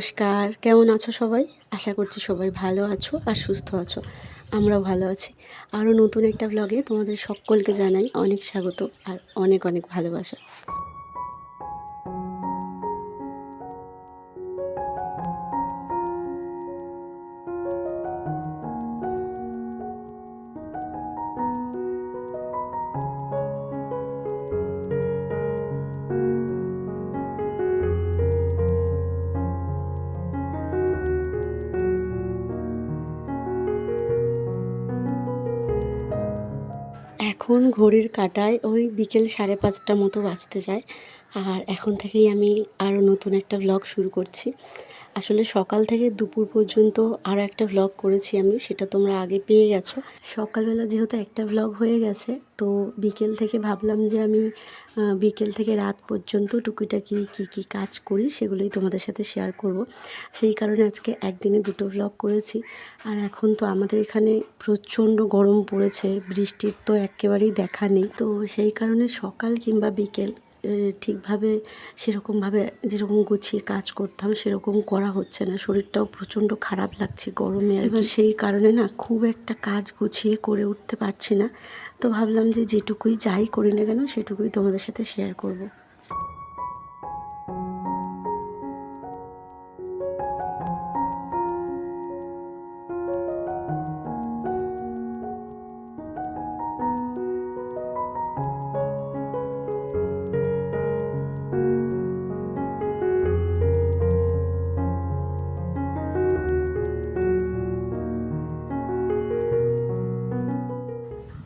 নমস্কার। কেমন আছো সবাই? আশা করছি সবাই ভালো আছো আর সুস্থ আছো। আমরাও ভালো আছি। আরও নতুন একটা ব্লগে তোমাদের সকলকে জানাই অনেক স্বাগত আর অনেক অনেক ভালোবাসা। এখন ঘড়ির কাটায় ওই বিকেল সাড়ে পাঁচটা মতো বাজতে যায়। আর এখন থেকেই আমি আরও নতুন একটা ব্লগ শুরু করছি। আসলে সকাল থেকে দুপুর পর্যন্ত আরও একটা ব্লগ করেছি আমি, সেটা তোমরা আগে পেয়ে গেছো। সকালবেলা যেহেতু একটা ব্লগ হয়ে গেছে, তো বিকেল থেকে ভাবলাম যে আমি বিকেল থেকে রাত পর্যন্ত টুকিটাকি কী কী কাজ করি সেগুলোই তোমাদের সাথে শেয়ার করব। সেই কারণে আজকে একদিনে দুটো ব্লগ করেছি। আর এখন তো আমাদের এখানে প্রচণ্ড গরম পড়েছে, বৃষ্টির তো একেবারেই দেখা নেই। তো সেই কারণে সকাল কিংবা বিকেল ঠিকভাবে, সেরকমভাবে যেরকম গুছিয়ে কাজ করতাম, সেরকম করা হচ্ছে না। শরীরটাও প্রচণ্ড খারাপ লাগছে গরমে এবং এবার সেই কারণে না খুব একটা কাজ গুছিয়ে করে উঠতে পারছি না। তো ভাবলাম যে যেটুকুই যাই করি না কেন, সেটুকুই তোমাদের সাথে শেয়ার করব।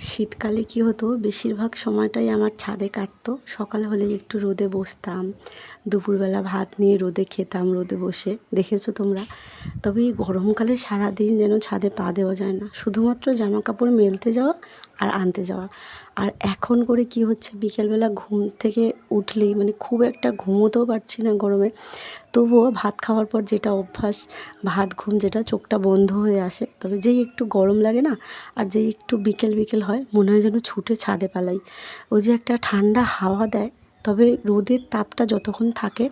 শীতকালে কি হতো? বেশিরভাগ সময়টাই আমার ছাদে কাটতো। সকাল হলে একটু রোদে বসতাম। দুপুরবেলা ভাত নিয়ে রোদে খেতাম, রোদে বসে। দেখেছ তোমরা? তবে এই গরমকালে সারাদিন যেন ছাদে পা দেওয়া যায় না। শুধুমাত্র জামা কাপড় মেলতে যাওয়া আর আনতে যাওয়া। আর এখন করে কি হচ্ছে, বিকেলবেলা ঘুম থেকে উঠলেই মানে খুব একটা ঘুমোতেও পারছি না গরমে। তবুও ভাত খাওয়ার পর যেটা অভ্যাস, ভাত, ঘুম যেটা চোখটা বন্ধ হয়ে আসে। তবে যেই একটু গরম লাগে না, আর যেই একটু বিকেল বিকেল হয়, মনে হয় যেন ছুটে ছাদে পালাই। ওই যে একটা ঠান্ডা হাওয়া দেয়, তবে রোদের তাপটা যতক্ষণ থাকে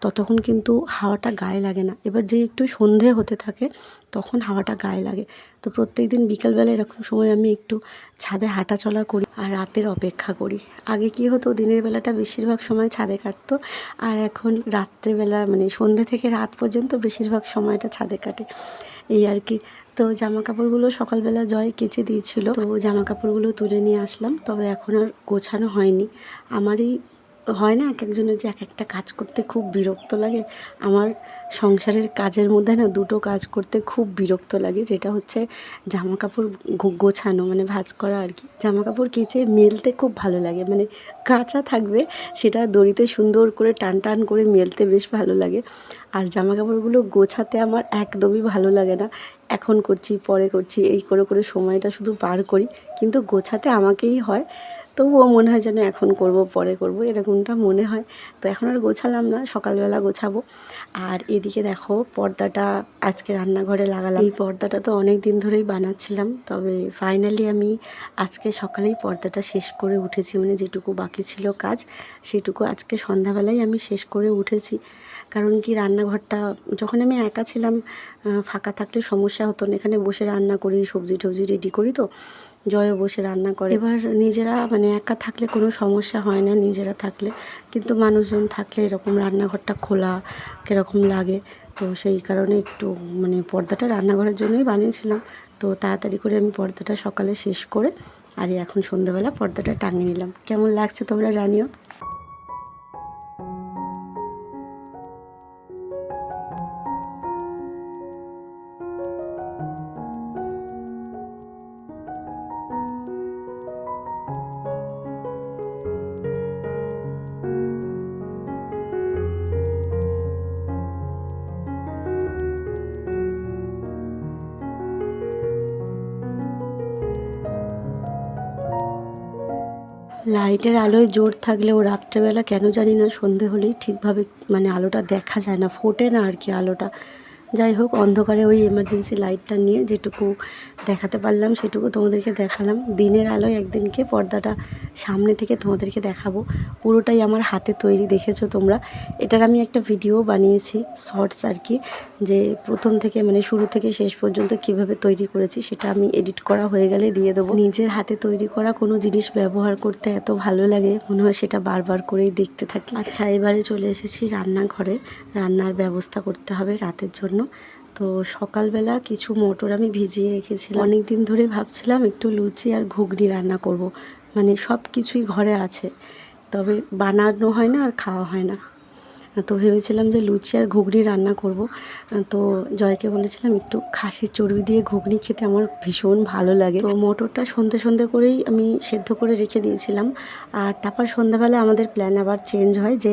ততক্ষণ কিন্তু হাওয়াটা গায়ে লাগে না। এবার যে একটু সন্ধে হতে থাকে, তখন হাওয়াটা গায়ে লাগে। তো প্রত্যেক দিন বিকেলবেলা এরকম সময় আমি একটু ছাদে হাঁটাচলা করি আর রাতের অপেক্ষা করি। আগে কি হতো, দিনের বেলাটা বেশিরভাগ সময় ছাদে কাটতো আর এখন রাত্রেবেলা মানে সন্ধে থেকে রাত পর্যন্ত বেশিরভাগ সময়টা ছাদে কাটে। এই আর কি। তো জামা কাপড়গুলো সকালবেলা জয় কেচে দিয়েছিল। তো জামা কাপড়গুলো তুলে নিয়ে আসলাম, তবে এখন আর গোছানো হয়নি। আমারই হয় না এক একজনের যে এক একটা কাজ করতে খুব বিরক্ত লাগে। আমার সংসারের কাজের মধ্যে না দুটো কাজ করতে খুব বিরক্ত লাগে, যেটা হচ্ছে জামা কাপড় গোছানো মানে ভাঁজ করা আর কি। জামা কাপড় কেচে মেলতে খুব ভালো লাগে মানে কাঁচা থাকবে, সেটা দড়িতে সুন্দর করে টান টান করে মেলতে বেশ ভালো লাগে। আর জামা কাপড়গুলো গোছাতে আমার একদমই ভালো লাগে না। এখন করছি, পরে করছি, এই করে করে সময়টা শুধু পার করি। কিন্তু গোছাতে আমাকেই হয়। তবুও মনে হয় যেন এখন করব, পরে করব, এরকমটা মনে হয়। তো এখন আর গোছালাম না, সকালবেলা গোছাবো। আর এদিকে দেখো, পর্দাটা আজকে রান্নাঘরে লাগালাম। এই পর্দাটা তো অনেক দিন ধরেই বানাচ্ছিলাম, তবে ফাইনালি আমি আজকে সকালেই পর্দাটা শেষ করে উঠেছি। মানে যেটুকু বাকি ছিল কাজ, সেটুকু আজকে সন্ধ্যাবেলায় আমি শেষ করে উঠেছি। কারণ কি, রান্নাঘরটা যখন আমি একা ছিলাম ফাঁকা থাকলে সমস্যা হতো না। এখানে বসে রান্না করি সবজি টবজি রেডি করি তো। জয়ও বসে রান্না করে। এবার নিজেরা মানে একা থাকলে কোনো সমস্যা হয় না, নিজেরা থাকলে। কিন্তু মানুষজন থাকলে এরকম রান্নাঘরটা খোলা কীরকম লাগে। তো সেই কারণে একটু মানে পর্দাটা রান্নাঘরের জন্যই বানিয়েছিলাম। তো তাড়াতাড়ি করে আমি পর্দাটা সকালে শেষ করে, আর এখন সন্ধ্যাবেলা পর্দাটা টাঙিয়ে নিলাম। কেমন লাগছে তোমরা জানিও। লাইটের আলোয় জোর থাকলেও রাত্রেবেলা কেন জানি না, সন্ধে হলেই ঠিকভাবে মানে আলোটা দেখা যায় না, ফোটে না আর কি আলোটা। যাই হোক, অন্ধকারে ওই এমার্জেন্সি লাইটটা নিয়ে যেটুকু দেখাতে পারলাম, সেটুকু তোমাদেরকে দেখালাম। দিনের আলোয় একদিনকে পর্দাটা সামনে থেকে তোমাদেরকে দেখাবো। পুরোটাই আমার হাতে তৈরি, দেখেছ তোমরা? এটার আমি একটা ভিডিও বানিয়েছি শর্টস আর কি, যে প্রথম থেকে মানে শুরু থেকে শেষ পর্যন্ত কীভাবে তৈরি করেছি, সেটা আমি এডিট করা হয়ে গেলে দিয়ে দেবো। নিজের হাতে তৈরি করা কোনো জিনিস ব্যবহার করতে এত ভালো লাগে, মনে হয় সেটা বারবার করেই দেখতে থাকি। আচ্ছা এবারে চলে এসেছি রান্নাঘরে। রান্নার ব্যবস্থা করতে হবে রাতের জন্য। তো সকালবেলা কিছু মটর আমি ভিজিয়ে রেখেছিলাম। অনেক দিন ধরে ভাবছিলাম একটু লুচি আর ঘুগনি রান্না করব। মানে সব কিছুই ঘরে আছে। তবে বানানো হয় না আর খাওয়া হয় না। তো ভেবেছিলাম যে লুচি আর ঘুগনি রান্না করব। তো জয়কে বলেছিলাম একটু খাসির চর্বি দিয়ে ঘুগনি খেতে আমার ভীষণ ভালো লাগে। তো মটরটা সন্ধে সন্ধে করেই আমি সেদ্ধ করে রেখে দিয়েছিলাম। আর তারপর সন্ধ্যাবেলা আমাদের প্ল্যান আবার চেঞ্জ হয় যে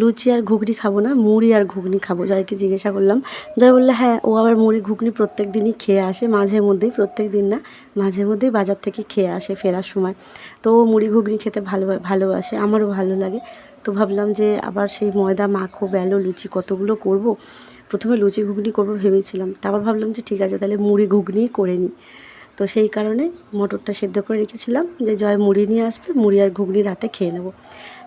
লুচি আর ঘুগনি খাব না, মুড়ি আর ঘুগনি খাব। জয়কে জিজ্ঞাসা করলাম, জয় বললে হ্যাঁ ও আবার মুড়ি ঘুগনি প্রত্যেক দিনই খেয়ে আসে, মাঝে মধ্যেই, প্রত্যেক দিন না, মাঝে মধ্যেই বাজার থেকে খেয়ে আসে ফেরার সময়। তো ও মুড়ি ঘুগনি খেতে ভালো, ভালোবাসে, আমারও ভালো লাগে। তো ভাবলাম যে আবার সেই ময়দা মাখো বেলো লুচি কতগুলো করব। প্রথমে লুচি ঘুগনি করব ভেবেছিলাম। তারপর ভাবলাম যে ঠিক আছে, তাহলে মুড়ি ঘুগনি করে নিই। তো সেই কারণে মটরটা সেদ্ধ করে রেখেছিলাম যে জয় মুড়ি নিয়ে আসবে, মুড়ি আর ঘুগনি রাতে খেয়ে নেব।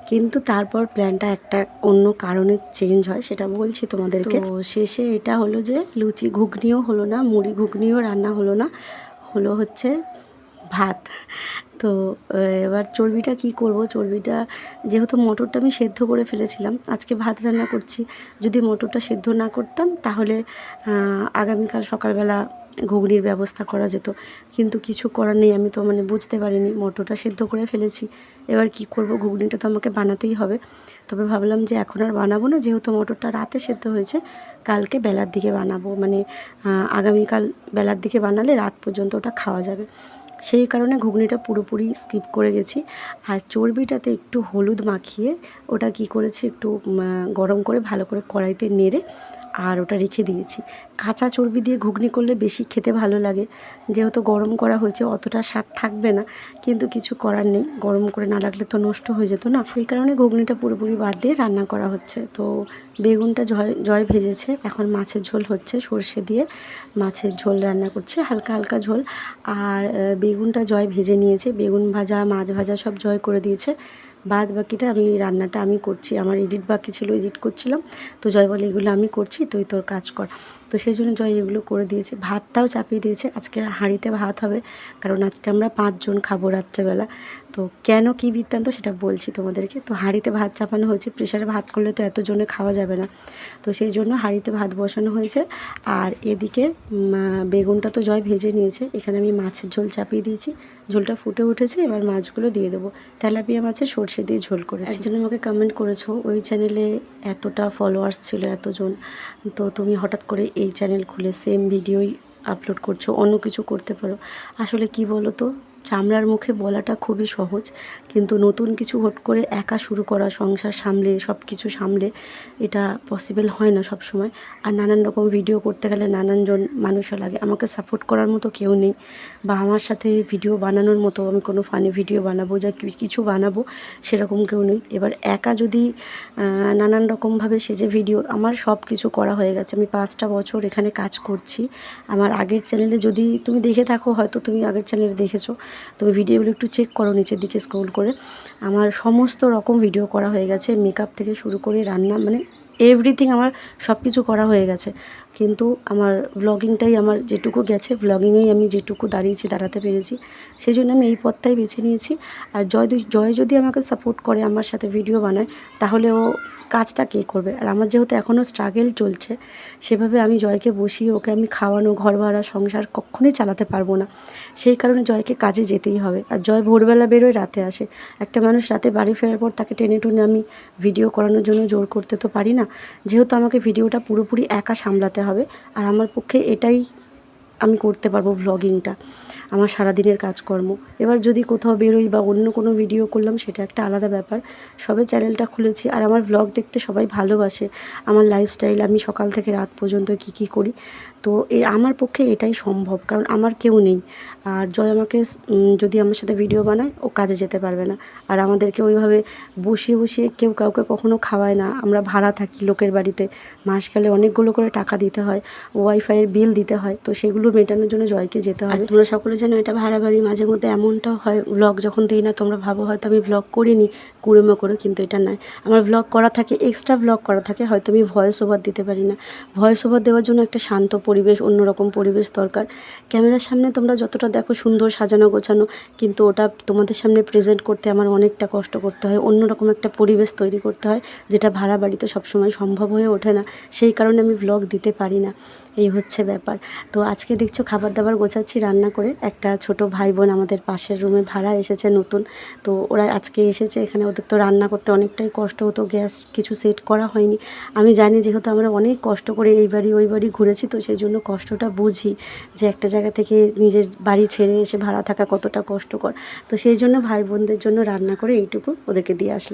কিন্তু তারপর প্ল্যানটা একটা অন্য কারণে চেঞ্জ হয়, সেটা বলছি তোমাদেরকে। তো শেষে এটা হলো যে লুচি ঘুগনিও হলো না, মুড়ি ঘুগনিও রান্না হলো না। হলো হচ্ছে ভাত। তো এবার চর্বিটা কি করব? চর্বিটা, যেহেতু মটরটা আমি সেদ্ধ করে ফেলেছিলাম, আজকে ভাত রান্না করছি। যদি মটরটা সেদ্ধ না করতাম, তাহলে আগামীকাল সকালবেলা ঘুগনির ব্যবস্থা করা যেত। কিন্তু কিছু করার নেই, আমি তো মানে বুঝতে পারিনি, মটরটা সেদ্ধ করে ফেলেছি। এবার কি করব? ঘুগনিটা তো আমাকে বানাতেই হবে। তবে ভাবলাম যে এখন আর বানাবো না, যেহেতু মটরটা রাতে সেদ্ধ হয়েছে, কালকে বেলার দিকে বানাবো। মানে আগামীকাল বেলার দিকে বানালে রাত পর্যন্ত ওটা খাওয়া যাবে। সেই কারণে ঘুগনিটা পুরোপুরি স্কিপ করে গেছি। আর চর্বিটাতে একটু হলুদ মাখিয়ে ওটা কি করেছি একটু গরম করে ভালো করে কড়াইতে নেড়ে আর ওটা রেখে দিয়েছি। কাঁচা চর্বি দিয়ে ঘুগনি করলে বেশি খেতে ভালো লাগে। যেহেতু গরম করা হয়েছে, অতটা স্বাদ থাকবে না। কিন্তু কিছু করার নেই। গরম করে না লাগলে তো নষ্ট হয়ে যেত না। সেই কারণে ঘুগনিটা পুরোপুরি বাদ দিয়ে রান্না করা হচ্ছে। তো বেগুনটা জয় জয় ভেজেছে। এখন মাছের ঝোল হচ্ছে সর্ষে দিয়ে। মাছের ঝোল রান্না করছে, হালকা হালকা ঝোল। আর বেগুনটা জয় ভেজে নিয়েছে। বেগুন ভাজা, মাছ ভাজা সব জয় করে দিয়েছে। বাদ বাকিটা আমি, রান্নাটা আমি করছি। আমার এডিট বাকি ছিল এডিট করছিলাম। তো জয় বলে, এগুলো আমি করছি, তুই তোর কাজ কর। তো সেই জন্য জয় এগুলো করে দিয়েছে। ভাতটাও চাপিয়ে দিয়েছে। আজকে হাঁড়িতে ভাত হবে, কারণ আজকে আমরা পাঁচজন খাব রাত্রেবেলা। তো কেন কী বৃত্তান্ত সেটা বলছি তোমাদেরকে। তো হাঁড়িতে ভাত চাপানো হয়েছে প্রেশারে ভাত করলে তো এতজনে খাওয়া যাবে না। তো সেই জন্য হাঁড়িতে ভাত বসানো হয়েছে। আর এদিকে বেগুনটা তো জয় ভেজে নিয়েছে। এখানে আমি মাছের ঝোল চাপিয়ে দিয়েছি। ঝোলটা ফুটে উঠেছে, এবার মাছগুলো দিয়ে দেবো। তেলাপিয়া মাছের সর্ষে দিয়ে ঝোল করেছি। একজন আমাকে কমেন্ট করেছ, ওই চ্যানেলে এতটা ফলোয়ার্স ছিল এতজন। তো তুমি হঠাৎ করে এই চ্যানেল খুলে সেম ভিডিওই আপলোড করছ, অন্য কিছু করতে পারো। আসলে কি বলো তো চামড়ার মুখে বলাটা খুবই সহজ, কিন্তু নতুন কিছু হট করে একা শুরু করা, সংসার সামলে সব কিছু সামলে, এটা পসিবল হয় না সব সময় আর নানান রকম ভিডিও করতে গেলে নানানজন মানুষও লাগে। আমাকে সাপোর্ট করার মতো কেউ নেই বা আমার সাথে ভিডিও বানানোর মতো আমি কোনো ফানি ভিডিও বানাবো, যা কিছু বানাবো, সেরকম কেউ নেই। এবার একা যদি নানান রকমভাবে সেজে ভিডিও আমার সব কিছু করা হয়ে গেছে। আমি পাঁচটা বছর এখানে কাজ করছি। আমার আগের চ্যানেলে যদি তুমি দেখে থাকো, হয়তো তুমি আগের চ্যানেলে দেখেছ। তুমি ভিডিওগুলো একটু চেক করো, নিচের দিকে স্ক্রোল করে। আমার সমস্ত রকম ভিডিও করা হয়ে গেছে মেকআপ থেকে শুরু করে রান্না মানে এভরিথিং আমার সব কিছু করা হয়ে গেছে। কিন্তু আমার ব্লগিংটাই আমার যেটুকু গেছে ব্লগিংয়েই আমি যেটুকু দাঁড়িয়েছি, দাঁড়াতে পেরেছি সেই জন্য আমি এই পথটাই বেছে নিয়েছি। আর জয় জয় যদি আমাকে সাপোর্ট করে, আমার সাথে ভিডিও বানায়, তাহলে ও কাজটা কে করবে? আর আমার যেহেতু এখনও স্ট্রাগেল চলছে, সেভাবে আমি জয়কে বসিয়ে ওকে আমি খাওয়ানো ঘর ভাড়া সংসার কখনোই চালাতে পারব না। সেই কারণে জয়কে কাজে যেতেই হবে। আর জয় ভোরবেলা বেরোয় রাতে আসে। একটা মানুষ রাতে বাড়ি ফেরার পর তাকে টেনে টুনে আমি ভিডিও করানোর জন্য জোর করতে তো পারি না। যেহেতু আমাকে ভিডিওটা পুরোপুরি একা সামলাতে হবে। আর আমার পক্ষে এটাই আমি করতে পারব ভ্লগিংটা আমার সারাদিনের কাজকর্ম। এবার যদি কোথাও বেরোই বা অন্য কোনো ভিডিও করলাম, সেটা একটা আলাদা ব্যাপার। সবে চ্যানেলটা খুলেছি আর আমার ভ্লগ দেখতে সবাই ভালোবাসে। আমার লাইফস্টাইল আমি সকাল থেকে রাত পর্যন্ত কি কি করি। তো এ আমার পক্ষে এটাই সম্ভব কারণ আমার কেউ নেই। আর জয় আমাকে যদি আমার সাথে ভিডিও বানায় ও কাজে যেতে পারবে না। আর আমাদেরকে ওইভাবে বসিয়ে বসিয়ে কেউ কাউকে কখনো খাওয়ায় না। আমরা ভাড়া থাকি লোকের বাড়িতে। মাস গেলে অনেকগুলো করে টাকা দিতে হয় ওয়াইফাইয়ের বিল দিতে হয়। তো সেগুলো মেটানোর জন্য জয়কে যেতে হবে। তোমরা সকলে জানো এটা ভাড়া বাড়ি মাঝে মধ্যে এমনটাও হয় ব্লগ যখন দিই না তোমরা ভাবো হয়তো আমি ব্লগ করিনি কুড়েমো করে কিন্তু এটা নয়। আমার ব্লগ করা থাকে এক্সট্রা ব্লগ করা থাকে হয়তো আমি ভয়েস ওভার দিতে পারি না। ভয়েস ওভার দেওয়ার জন্য একটা শান্ত পরিবেশ, অন্যরকম পরিবেশ দরকার। ক্যামেরার সামনে তোমরা যতটা দেখো সুন্দর সাজানো গোছানো, কিন্তু ওটা তোমাদের সামনে প্রেজেন্ট করতে আমার অনেকটা কষ্ট করতে হয়। অন্যরকম একটা পরিবেশ তৈরি করতে হয়, যেটা ভাড়া বাড়িতে সবসময় সম্ভব হয়ে ওঠে না। সেই কারণে আমি ব্লগ দিতে পারি না। এই হচ্ছে ব্যাপার। তো আজকে দেখছ খাবার দাবার গোছাচ্ছি, রান্না করে। একটা ছোট ভাই বোন আমাদের পাশের রুমে ভাড়া এসেছে নতুন। তো ওরা আজকে এসেছে, এখানে ওদের তো রান্না করতে অনেকটাই কষ্ট হতো, গ্যাস কিছু সেট করা হয়নি। আমি জানি যেহেতু আমরা অনেক কষ্ট করে এই বাড়ি, ওই বাড়ি ঘুরেছি, তো সেই জন্য কষ্টটা বুঝি যে একটা জায়গা থেকে নিজের বাড়ি ছেড়ে এসে ভাড়া থাকা কতটা কষ্টকর। তো সেই জন্য ভাই বোনদের জন্য রান্না করে এইটুকু ওদেরকে দিয়ে আসলাম।